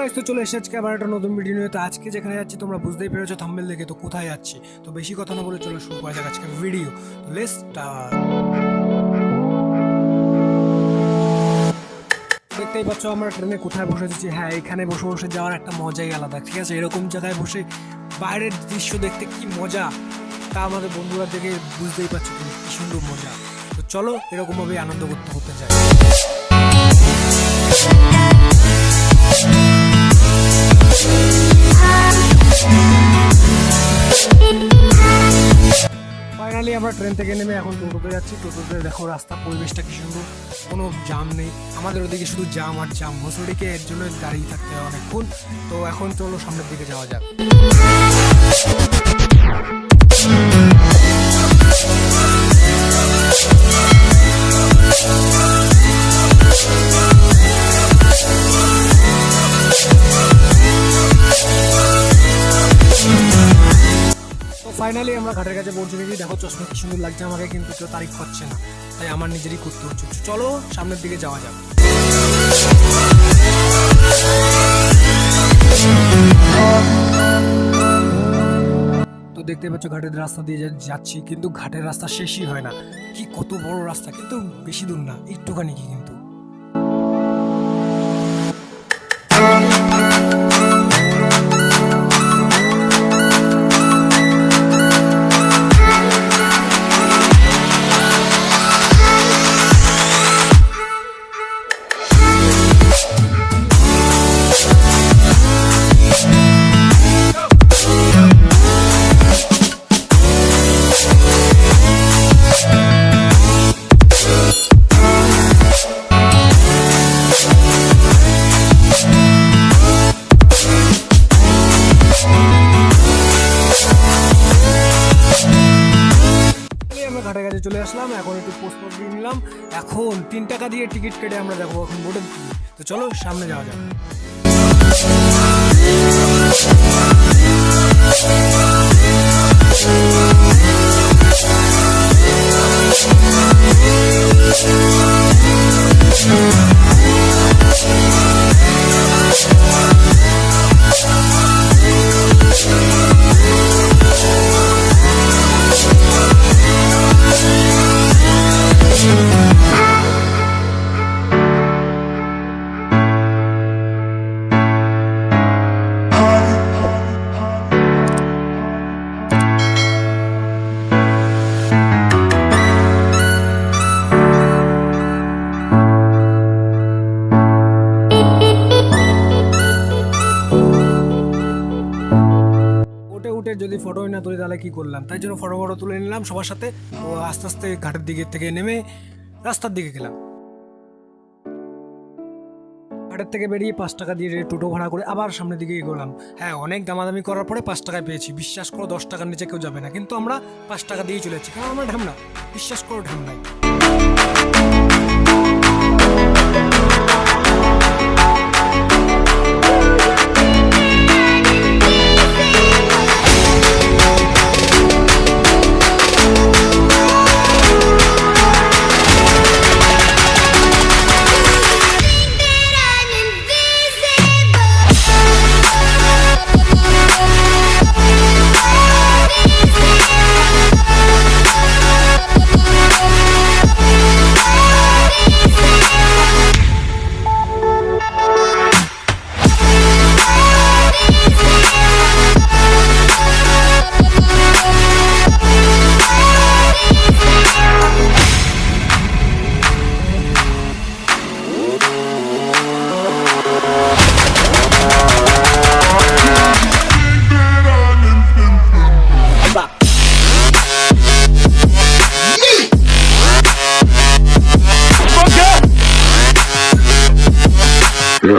Guys তো চলে এসেছে আবার একটা নতুন ভিডিও নিয়ে। তো আজকে যেখানে যাচ্ছি, তোমরা বুঝতেই পেরেছ থাম্বেল দেখে তো কোথায় যাচ্ছি। তো বেশি কথা না বলে চলে শুরু করা যাক আজকে ভিডিও তো স্টার্ট দেখতেই পাচ্ছ আমরা ট্রেনে কোথায় বসে আছি? হ্যাঁ এখানে বসে বসে যাওয়ার একটা মজাই আলাদা, ঠিক আছে? এরকম জায়গায় বসে বাইরের দৃশ্য দেখতে কি মজা? তা আমাদের বন্ধুরা দেখে বুঝতেই পারছ কি সুন্দর মজা। তো চলো এরকমভাবে আনন্দ করতে করতে যাই। ফাইনালি আমরা ট্রেন থেকে নেমে এখন টোটোতে যাচ্ছি। টোটোতে দেখো রাস্তা, পরিবেশটা কি সুন্দর। কোনো জাম নেই। আমাদের ওদিকে শুধু জাম আর জাম মুসুরিকে এর জন্য দাঁড়িয়ে থাকতে হয় অনেকক্ষণ। তো এখন চলো সামনের দিকে যাওয়া যাক। ফাইনালি আমরা ঘাটের কাছে পৌঁছে গেছি। দেখো, চশমা কি সুন্দর লাগছে আমাকে, কিন্তু কেউ তারিফ করছে না। তাই আমার নিজেরই করতে হচ্ছে। চলো, সামনের দিকে যাওয়া যাক। তো দেখতে পাচ্ছ, ঘাটের রাস্তা দিয়ে যাচ্ছি, কিন্তু ঘাটের রাস্তা শেষই হয় না। কি কত বড় রাস্তা, কিন্তু বেশি দূর না, একটুখানি কি চলে আসলাম, এখন একটু দিয়ে নিলাম। এখন তিন টাকা দিয়ে টিকিট কেটে আমরা দেখব এখন বোর্ডে তো চলো, সামনে যাওয়া যাক। না তুলি, তাহলে কি করলাম? তাই জন্য ফটো ফটো তুলে নিলাম, সবার সাথে, ও আস্তে আস্তে ঘাটের দিকে থেকে নেমে রাস্তার দিকে গেলাম। ঘাটের থেকে বেরিয়ে পাঁচ টাকা দিয়ে টোটো ভাড়া করে আবার সামনের দিকে এগোলাম। হ্যাঁ অনেক দামাদামি করার পরে পাঁচ টাকায় পেয়েছি। বিশ্বাস করো, দশ টাকার নিচে কেউ যাবে না। কিন্তু আমরা পাঁচ টাকা দিয়েই চলেছি কারণ আমরা ঢামনা বিশ্বাস করো ঢামনাই Yeah.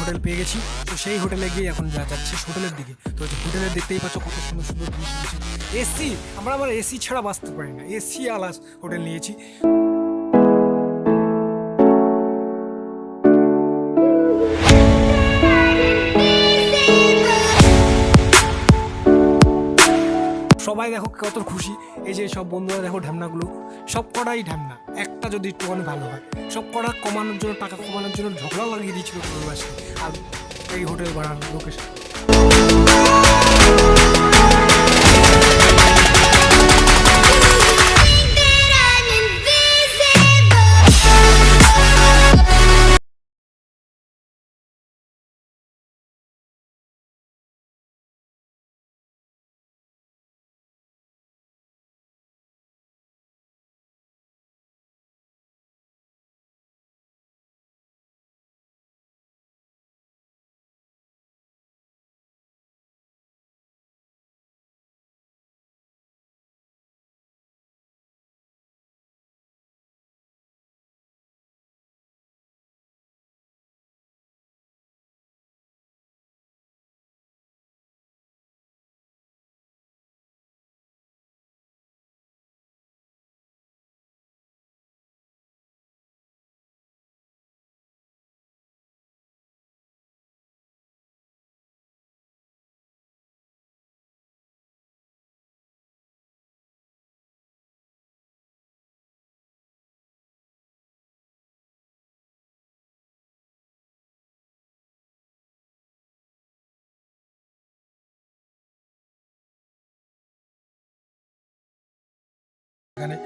হোটেল পেয়ে গেছি তো সেই হোটেলে গিয়ে এখন যা যাচ্ছি হোটেলের দিকে। তো হোটেলে দেখতেই পাচ্ছ কত সুন্দর সুন্দর জিনিস এসি আমরা আবার এসি ছাড়া বাঁচতে পারি না। এসি আলাস হোটেল নিয়েছি। সবাই দেখো কত খুশি। এই যে সব বন্ধুরা দেখো ঢ্যামনাগুলো সব কটাই ঢ্যামনা একটা যদি একটুখানি ভালো হয়। সব কটা কমানোর জন্য, টাকা কমানোর জন্য ঝগড়া লাগিয়ে দিয়েছিল পরিবাসে আর এই হোটেল বাড়ানোর লোকের এখানে